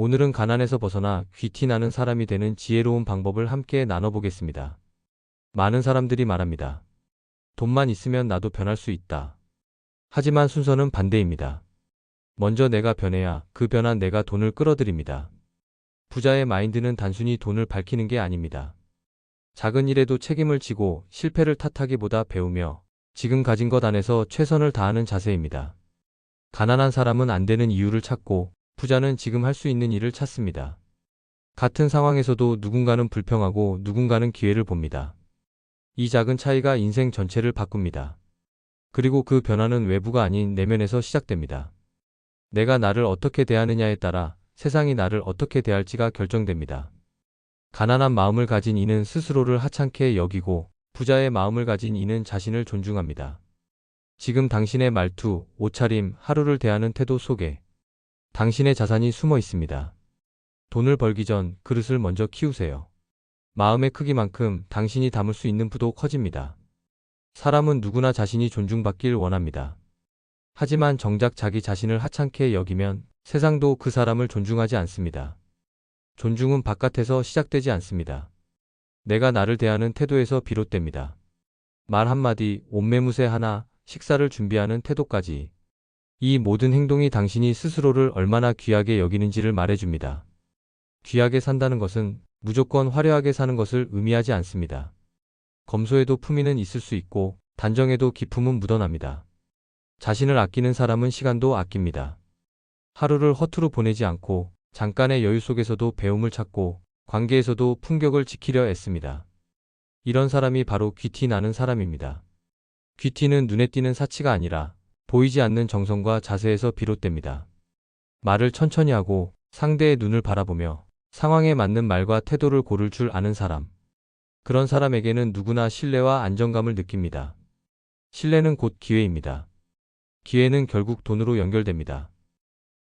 오늘은 가난에서 벗어나 귀티 나는 사람이 되는 지혜로운 방법을 함께 나눠보겠습니다. 많은 사람들이 말합니다. 돈만 있으면 나도 변할 수 있다. 하지만 순서는 반대입니다. 먼저 내가 변해야 그 변한 내가 돈을 끌어들입니다. 부자의 마인드는 단순히 돈을 밝히는 게 아닙니다. 작은 일에도 책임을 지고 실패를 탓하기보다 배우며 지금 가진 것 안에서 최선을 다하는 자세입니다. 가난한 사람은 안 되는 이유를 찾고 부자는 지금 할 수 있는 일을 찾습니다. 같은 상황에서도 누군가는 불평하고 누군가는 기회를 봅니다. 이 작은 차이가 인생 전체를 바꿉니다. 그리고 그 변화는 외부가 아닌 내면에서 시작됩니다. 내가 나를 어떻게 대하느냐에 따라 세상이 나를 어떻게 대할지가 결정됩니다. 가난한 마음을 가진 이는 스스로를 하찮게 여기고 부자의 마음을 가진 이는 자신을 존중합니다. 지금 당신의 말투, 옷차림, 하루를 대하는 태도 속에 당신의 자산이 숨어 있습니다. 돈을 벌기 전 그릇을 먼저 키우세요. 마음의 크기만큼 당신이 담을 수 있는 부도 커집니다. 사람은 누구나 자신이 존중받길 원합니다. 하지만 정작 자기 자신을 하찮게 여기면 세상도 그 사람을 존중하지 않습니다. 존중은 바깥에서 시작되지 않습니다. 내가 나를 대하는 태도에서 비롯됩니다. 말 한마디, 옷매무새 하나, 식사를 준비하는 태도까지 이 모든 행동이 당신이 스스로를 얼마나 귀하게 여기는지를 말해줍니다. 귀하게 산다는 것은 무조건 화려하게 사는 것을 의미하지 않습니다. 검소에도 품위는 있을 수 있고 단정에도 기품은 묻어납니다. 자신을 아끼는 사람은 시간도 아낍니다. 하루를 허투루 보내지 않고 잠깐의 여유 속에서도 배움을 찾고 관계에서도 품격을 지키려 애씁니다. 이런 사람이 바로 귀티 나는 사람입니다. 귀티는 눈에 띄는 사치가 아니라 보이지 않는 정성과 자세에서 비롯됩니다. 말을 천천히 하고 상대의 눈을 바라보며 상황에 맞는 말과 태도를 고를 줄 아는 사람. 그런 사람에게는 누구나 신뢰와 안정감을 느낍니다. 신뢰는 곧 기회입니다. 기회는 결국 돈으로 연결됩니다.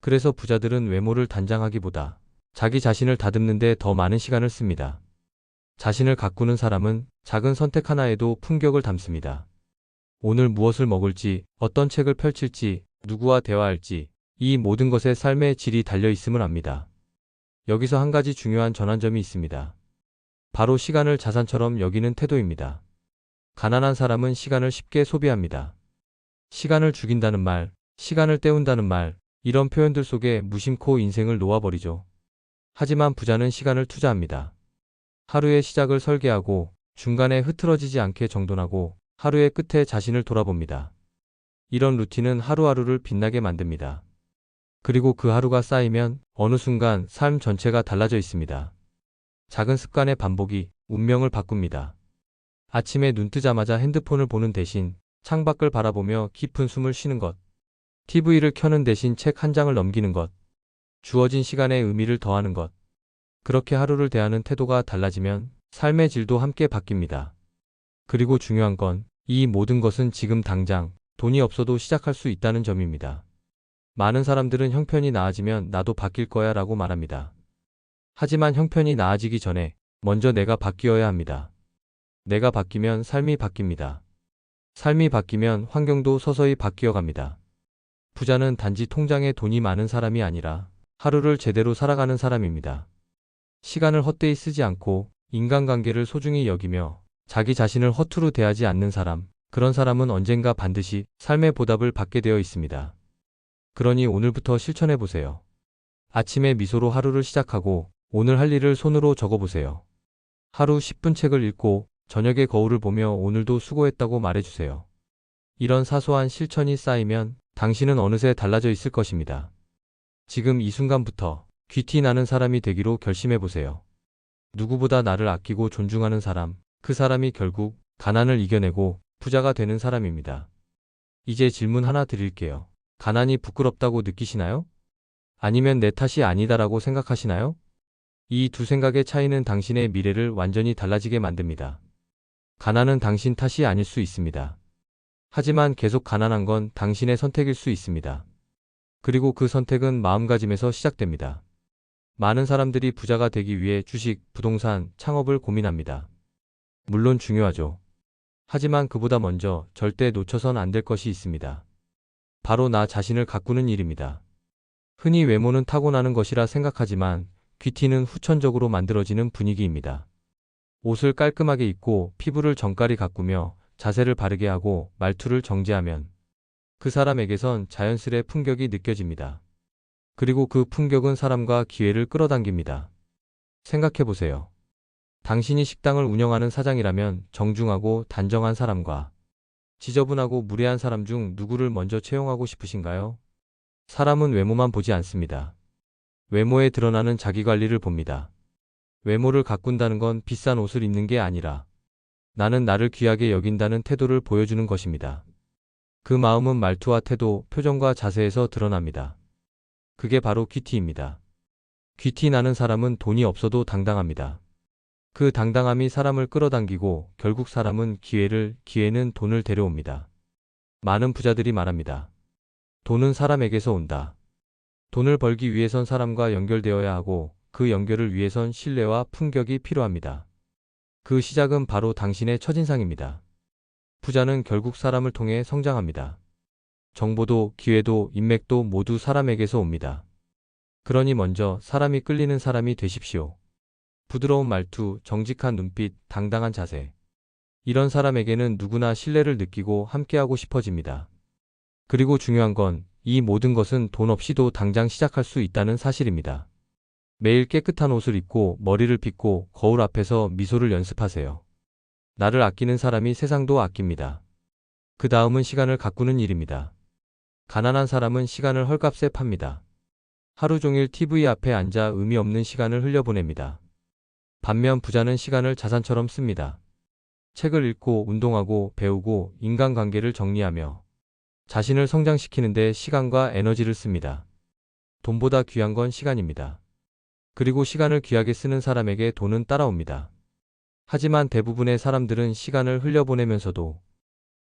그래서 부자들은 외모를 단장하기보다 자기 자신을 다듬는데 더 많은 시간을 씁니다. 자신을 가꾸는 사람은 작은 선택 하나에도 품격을 담습니다. 오늘 무엇을 먹을지, 어떤 책을 펼칠지, 누구와 대화할지, 이 모든 것에 삶의 질이 달려 있음을 압니다. 여기서 한 가지 중요한 전환점이 있습니다. 바로 시간을 자산처럼 여기는 태도입니다. 가난한 사람은 시간을 쉽게 소비합니다. 시간을 죽인다는 말, 시간을 때운다는 말, 이런 표현들 속에 무심코 인생을 놓아버리죠. 하지만 부자는 시간을 투자합니다. 하루의 시작을 설계하고 중간에 흐트러지지 않게 정돈하고 하루의 끝에 자신을 돌아봅니다. 이런 루틴은 하루하루를 빛나게 만듭니다. 그리고 그 하루가 쌓이면 어느 순간 삶 전체가 달라져 있습니다. 작은 습관의 반복이 운명을 바꿉니다. 아침에 눈 뜨자마자 핸드폰을 보는 대신 창밖을 바라보며 깊은 숨을 쉬는 것. TV를 켜는 대신 책 한 장을 넘기는 것. 주어진 시간에 의미를 더하는 것. 그렇게 하루를 대하는 태도가 달라지면 삶의 질도 함께 바뀝니다. 그리고 중요한 건 이 모든 것은 지금 당장 돈이 없어도 시작할 수 있다는 점입니다. 많은 사람들은 형편이 나아지면 나도 바뀔 거야 라고 말합니다. 하지만 형편이 나아지기 전에 먼저 내가 바뀌어야 합니다. 내가 바뀌면 삶이 바뀝니다. 삶이 바뀌면 환경도 서서히 바뀌어 갑니다. 부자는 단지 통장에 돈이 많은 사람이 아니라 하루를 제대로 살아가는 사람입니다. 시간을 헛되이 쓰지 않고 인간관계를 소중히 여기며 자기 자신을 허투루 대하지 않는 사람, 그런 사람은 언젠가 반드시 삶의 보답을 받게 되어 있습니다. 그러니 오늘부터 실천해 보세요. 아침에 미소로 하루를 시작하고 오늘 할 일을 손으로 적어 보세요. 하루 10분 책을 읽고 저녁에 거울을 보며 오늘도 수고했다고 말해주세요. 이런 사소한 실천이 쌓이면 당신은 어느새 달라져 있을 것입니다. 지금 이 순간부터 귀티 나는 사람이 되기로 결심해 보세요. 누구보다 나를 아끼고 존중하는 사람, 그 사람이 결국 가난을 이겨내고 부자가 되는 사람입니다. 이제 질문 하나 드릴게요. 가난이 부끄럽다고 느끼시나요? 아니면 내 탓이 아니다라고 생각하시나요? 이 두 생각의 차이는 당신의 미래를 완전히 달라지게 만듭니다. 가난은 당신 탓이 아닐 수 있습니다. 하지만 계속 가난한 건 당신의 선택일 수 있습니다. 그리고 그 선택은 마음가짐에서 시작됩니다. 많은 사람들이 부자가 되기 위해 주식, 부동산, 창업을 고민합니다. 물론 중요하죠. 하지만 그보다 먼저 절대 놓쳐선 안 될 것이 있습니다. 바로 나 자신을 가꾸는 일입니다. 흔히 외모는 타고나는 것이라 생각하지만 귀티는 후천적으로 만들어지는 분위기입니다. 옷을 깔끔하게 입고 피부를 정갈히 가꾸며 자세를 바르게 하고 말투를 정제하면 그 사람에게선 자연스레 품격이 느껴집니다. 그리고 그 품격은 사람과 기회를 끌어당깁니다. 생각해 보세요. 당신이 식당을 운영하는 사장이라면 정중하고 단정한 사람과 지저분하고 무례한 사람 중 누구를 먼저 채용하고 싶으신가요? 사람은 외모만 보지 않습니다. 외모에 드러나는 자기 관리를 봅니다. 외모를 가꾼다는 건 비싼 옷을 입는 게 아니라 나는 나를 귀하게 여긴다는 태도를 보여주는 것입니다. 그 마음은 말투와 태도, 표정과 자세에서 드러납니다. 그게 바로 귀티입니다. 귀티 나는 사람은 돈이 없어도 당당합니다. 그 당당함이 사람을 끌어당기고 결국 사람은 기회를, 기회는 돈을 데려옵니다. 많은 부자들이 말합니다. 돈은 사람에게서 온다. 돈을 벌기 위해선 사람과 연결되어야 하고 그 연결을 위해선 신뢰와 품격이 필요합니다. 그 시작은 바로 당신의 첫인상입니다. 부자는 결국 사람을 통해 성장합니다. 정보도 기회도 인맥도 모두 사람에게서 옵니다. 그러니 먼저 사람이 끌리는 사람이 되십시오. 부드러운 말투, 정직한 눈빛, 당당한 자세. 이런 사람에게는 누구나 신뢰를 느끼고 함께하고 싶어집니다. 그리고 중요한 건 이 모든 것은 돈 없이도 당장 시작할 수 있다는 사실입니다. 매일 깨끗한 옷을 입고 머리를 빗고 거울 앞에서 미소를 연습하세요. 나를 아끼는 사람이 세상도 아낍니다. 그 다음은 시간을 가꾸는 일입니다. 가난한 사람은 시간을 헐값에 팝니다. 하루 종일 TV 앞에 앉아 의미 없는 시간을 흘려보냅니다. 반면 부자는 시간을 자산처럼 씁니다. 책을 읽고 운동하고 배우고 인간관계를 정리하며 자신을 성장시키는데 시간과 에너지를 씁니다. 돈보다 귀한 건 시간입니다. 그리고 시간을 귀하게 쓰는 사람에게 돈은 따라옵니다. 하지만 대부분의 사람들은 시간을 흘려보내면서도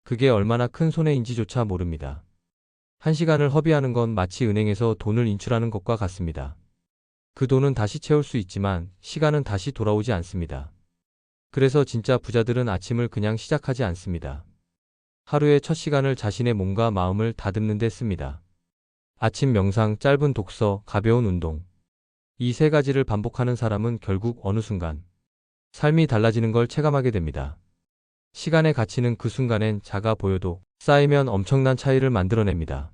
그게 얼마나 큰 손해인지조차 모릅니다. 한 시간을 허비하는 건 마치 은행에서 돈을 인출하는 것과 같습니다. 그 돈은 다시 채울 수 있지만 시간은 다시 돌아오지 않습니다. 그래서 진짜 부자들은 아침을 그냥 시작하지 않습니다. 하루의 첫 시간을 자신의 몸과 마음을 다듬는 데 씁니다. 아침 명상, 짧은 독서, 가벼운 운동. 이 세 가지를 반복하는 사람은 결국 어느 순간 삶이 달라지는 걸 체감하게 됩니다. 시간의 가치는 그 순간엔 작아 보여도 쌓이면 엄청난 차이를 만들어냅니다.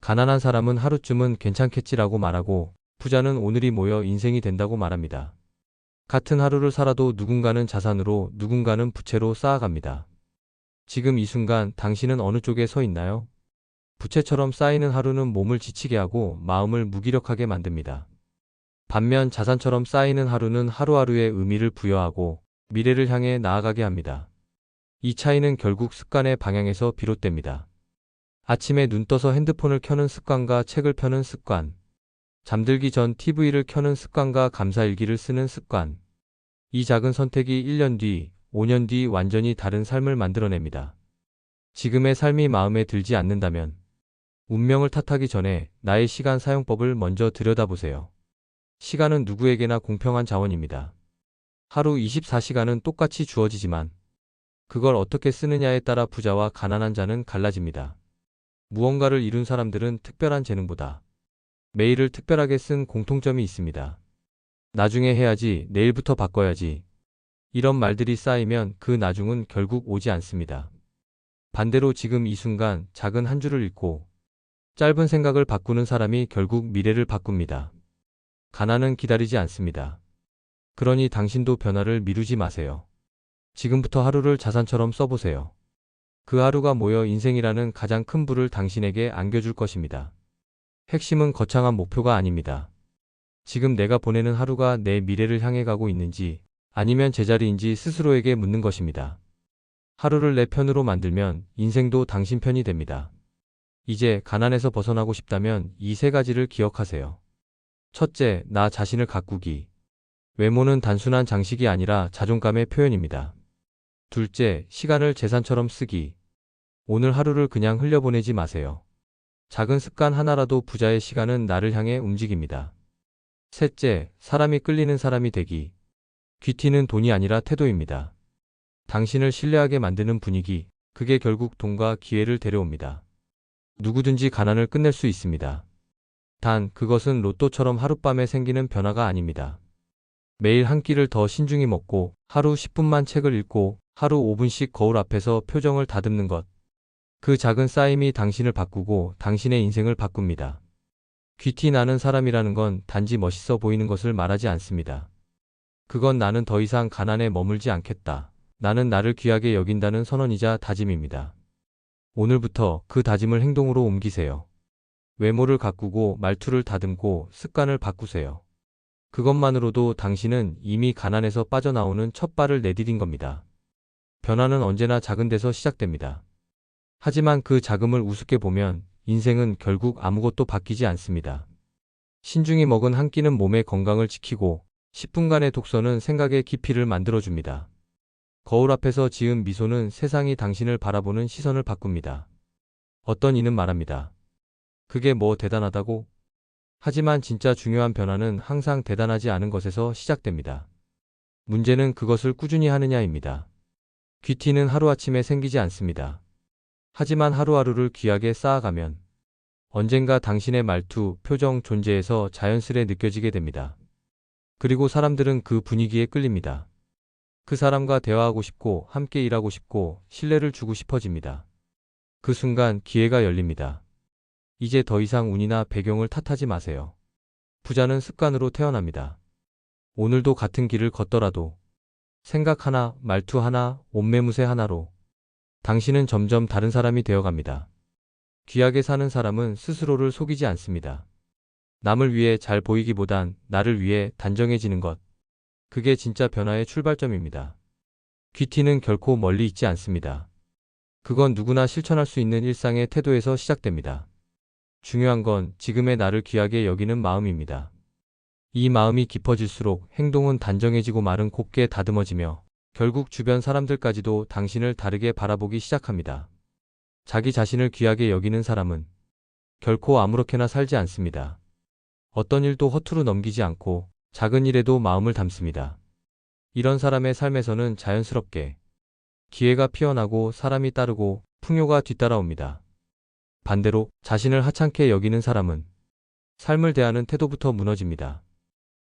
가난한 사람은 하루쯤은 괜찮겠지라고 말하고 부자는 오늘이 모여 인생이 된다고 말합니다. 같은 하루를 살아도 누군가는 자산으로 누군가는 부채로 쌓아갑니다. 지금 이 순간 당신은 어느 쪽에 서 있나요? 부채처럼 쌓이는 하루는 몸을 지치게 하고 마음을 무기력하게 만듭니다. 반면 자산처럼 쌓이는 하루는 하루하루의 의미를 부여하고 미래를 향해 나아가게 합니다. 이 차이는 결국 습관의 방향에서 비롯됩니다. 아침에 눈 떠서 핸드폰을 켜는 습관과 책을 펴는 습관, 잠들기 전 TV를 켜는 습관과 감사일기를 쓰는 습관. 이 작은 선택이 1년 뒤, 5년 뒤 완전히 다른 삶을 만들어냅니다. 지금의 삶이 마음에 들지 않는다면 운명을 탓하기 전에 나의 시간 사용법을 먼저 들여다보세요. 시간은 누구에게나 공평한 자원입니다. 하루 24시간은 똑같이 주어지지만 그걸 어떻게 쓰느냐에 따라 부자와 가난한 자는 갈라집니다. 무언가를 이룬 사람들은 특별한 재능보다 메일을 특별하게 쓴 공통점이 있습니다. 나중에 해야지, 내일부터 바꿔야지. 이런 말들이 쌓이면 그 나중은 결국 오지 않습니다. 반대로 지금 이 순간 작은 한 줄을 읽고 짧은 생각을 바꾸는 사람이 결국 미래를 바꿉니다. 가난은 기다리지 않습니다. 그러니 당신도 변화를 미루지 마세요. 지금부터 하루를 자산처럼 써보세요. 그 하루가 모여 인생이라는 가장 큰 불을 당신에게 안겨줄 것입니다. 핵심은 거창한 목표가 아닙니다. 지금 내가 보내는 하루가 내 미래를 향해 가고 있는지 아니면 제자리인지 스스로에게 묻는 것입니다. 하루를 내 편으로 만들면 인생도 당신 편이 됩니다. 이제 가난에서 벗어나고 싶다면 이 세 가지를 기억하세요. 첫째, 나 자신을 가꾸기. 외모는 단순한 장식이 아니라 자존감의 표현입니다. 둘째, 시간을 재산처럼 쓰기. 오늘 하루를 그냥 흘려보내지 마세요. 작은 습관 하나라도 부자의 시간은 나를 향해 움직입니다. 셋째, 사람이 끌리는 사람이 되기. 귀티는 돈이 아니라 태도입니다. 당신을 신뢰하게 만드는 분위기, 그게 결국 돈과 기회를 데려옵니다. 누구든지 가난을 끝낼 수 있습니다. 단 그것은 로또처럼 하룻밤에 생기는 변화가 아닙니다. 매일 한 끼를 더 신중히 먹고 하루 10분만 책을 읽고 하루 5분씩 거울 앞에서 표정을 다듬는 것. 그 작은 쌓임이 당신을 바꾸고 당신의 인생을 바꿉니다. 귀티 나는 사람이라는 건 단지 멋있어 보이는 것을 말하지 않습니다. 그건 나는 더 이상 가난에 머물지 않겠다. 나는 나를 귀하게 여긴다는 선언이자 다짐입니다. 오늘부터 그 다짐을 행동으로 옮기세요. 외모를 가꾸고 말투를 다듬고 습관을 바꾸세요. 그것만으로도 당신은 이미 가난에서 빠져나오는 첫 발을 내디딘 겁니다. 변화는 언제나 작은 데서 시작됩니다. 하지만 그 자금을 우습게 보면 인생은 결국 아무것도 바뀌지 않습니다. 신중히 먹은 한 끼는 몸의 건강을 지키고 10분간의 독서는 생각의 깊이를 만들어줍니다. 거울 앞에서 지은 미소는 세상이 당신을 바라보는 시선을 바꿉니다. 어떤 이는 말합니다. 그게 뭐 대단하다고? 하지만 진짜 중요한 변화는 항상 대단하지 않은 것에서 시작됩니다. 문제는 그것을 꾸준히 하느냐입니다. 귀티는 하루아침에 생기지 않습니다. 하지만 하루하루를 귀하게 쌓아가면 언젠가 당신의 말투, 표정, 존재에서 자연스레 느껴지게 됩니다. 그리고 사람들은 그 분위기에 끌립니다. 그 사람과 대화하고 싶고 함께 일하고 싶고 신뢰를 주고 싶어집니다. 그 순간 기회가 열립니다. 이제 더 이상 운이나 배경을 탓하지 마세요. 부자는 습관으로 태어납니다. 오늘도 같은 길을 걷더라도 생각 하나, 말투 하나, 옷매무새 하나로 당신은 점점 다른 사람이 되어갑니다. 귀하게 사는 사람은 스스로를 속이지 않습니다. 남을 위해 잘 보이기보단 나를 위해 단정해지는 것. 그게 진짜 변화의 출발점입니다. 귀티는 결코 멀리 있지 않습니다. 그건 누구나 실천할 수 있는 일상의 태도에서 시작됩니다. 중요한 건 지금의 나를 귀하게 여기는 마음입니다. 이 마음이 깊어질수록 행동은 단정해지고 말은 곱게 다듬어지며 결국 주변 사람들까지도 당신을 다르게 바라보기 시작합니다. 자기 자신을 귀하게 여기는 사람은 결코 아무렇게나 살지 않습니다. 어떤 일도 허투루 넘기지 않고 작은 일에도 마음을 담습니다. 이런 사람의 삶에서는 자연스럽게 기회가 피어나고 사람이 따르고 풍요가 뒤따라옵니다. 반대로 자신을 하찮게 여기는 사람은 삶을 대하는 태도부터 무너집니다.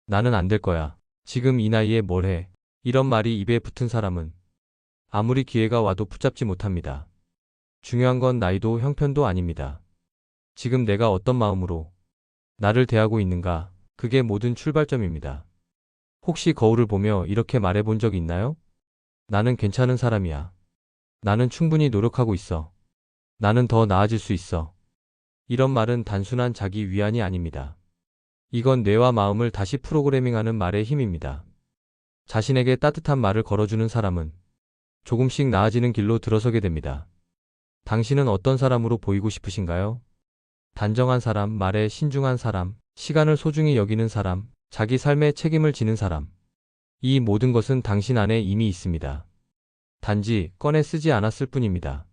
나는 안 될 거야. 지금 이 나이에 뭘 해. 이런 말이 입에 붙은 사람은 아무리 기회가 와도 붙잡지 못합니다. 중요한 건 나이도 형편도 아닙니다. 지금 내가 어떤 마음으로 나를 대하고 있는가, 그게 모든 출발점입니다. 혹시 거울을 보며 이렇게 말해본 적 있나요? 나는 괜찮은 사람이야. 나는 충분히 노력하고 있어. 나는 더 나아질 수 있어. 이런 말은 단순한 자기 위안이 아닙니다. 이건 뇌와 마음을 다시 프로그래밍하는 말의 힘입니다. 자신에게 따뜻한 말을 걸어주는 사람은 조금씩 나아지는 길로 들어서게 됩니다. 당신은 어떤 사람으로 보이고 싶으신가요? 단정한 사람, 말에 신중한 사람, 시간을 소중히 여기는 사람, 자기 삶에 책임을 지는 사람. 이 모든 것은 당신 안에 이미 있습니다. 단지 꺼내 쓰지 않았을 뿐입니다.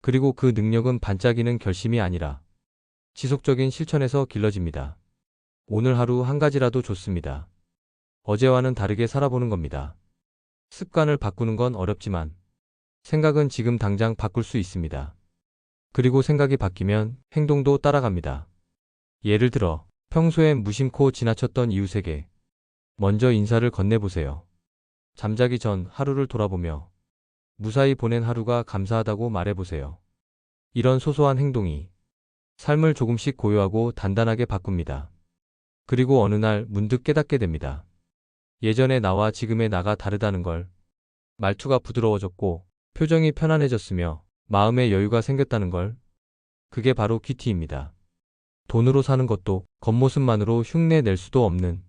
그리고 그 능력은 반짝이는 결심이 아니라 지속적인 실천에서 길러집니다. 오늘 하루 한 가지라도 좋습니다. 어제와는 다르게 살아보는 겁니다. 습관을 바꾸는 건 어렵지만 생각은 지금 당장 바꿀 수 있습니다. 그리고 생각이 바뀌면 행동도 따라갑니다. 예를 들어 평소엔 무심코 지나쳤던 이웃에게 먼저 인사를 건네보세요. 잠자기 전 하루를 돌아보며 무사히 보낸 하루가 감사하다고 말해보세요. 이런 소소한 행동이 삶을 조금씩 고요하고 단단하게 바꿉니다. 그리고 어느 날 문득 깨닫게 됩니다. 예전의 나와 지금의 나가 다르다는 걸. 말투가 부드러워졌고 표정이 편안해졌으며 마음의 여유가 생겼다는 걸. 그게 바로 퀴티입니다. 돈으로 사는 것도 겉모습만으로 흉내 낼 수도 없는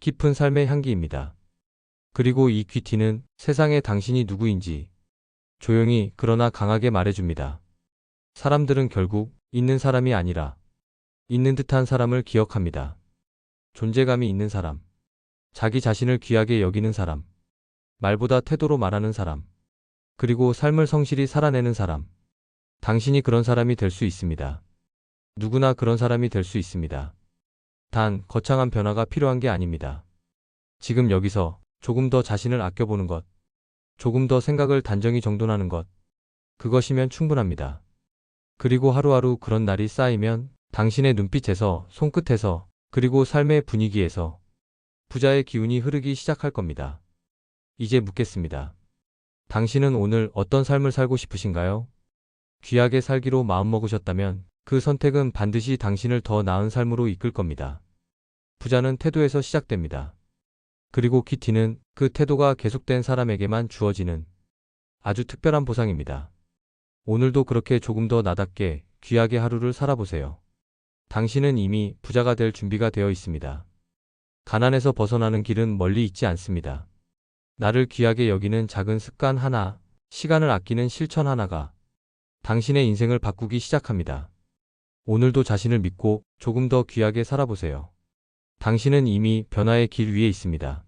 깊은 삶의 향기입니다. 그리고 이 퀴티는 세상에 당신이 누구인지 조용히 그러나 강하게 말해줍니다. 사람들은 결국 있는 사람이 아니라 있는 듯한 사람을 기억합니다. 존재감이 있는 사람. 자기 자신을 귀하게 여기는 사람. 말보다 태도로 말하는 사람. 그리고 삶을 성실히 살아내는 사람. 당신이 그런 사람이 될 수 있습니다. 누구나 그런 사람이 될 수 있습니다. 단, 거창한 변화가 필요한 게 아닙니다. 지금 여기서 조금 더 자신을 아껴보는 것, 조금 더 생각을 단정히 정돈하는 것, 그것이면 충분합니다. 그리고 하루하루 그런 날이 쌓이면 당신의 눈빛에서, 손끝에서, 그리고 삶의 분위기에서 부자의 기운이 흐르기 시작할 겁니다. 이제 묻겠습니다. 당신은 오늘 어떤 삶을 살고 싶으신가요? 귀하게 살기로 마음먹으셨다면 그 선택은 반드시 당신을 더 나은 삶으로 이끌 겁니다. 부자는 태도에서 시작됩니다. 그리고 키티는 그 태도가 계속된 사람에게만 주어지는 아주 특별한 보상입니다. 오늘도 그렇게 조금 더 나답게 귀하게 하루를 살아보세요. 당신은 이미 부자가 될 준비가 되어 있습니다. 가난에서 벗어나는 길은 멀리 있지 않습니다. 나를 귀하게 여기는 작은 습관 하나, 시간을 아끼는 실천 하나가 당신의 인생을 바꾸기 시작합니다. 오늘도 자신을 믿고 조금 더 귀하게 살아보세요. 당신은 이미 변화의 길 위에 있습니다.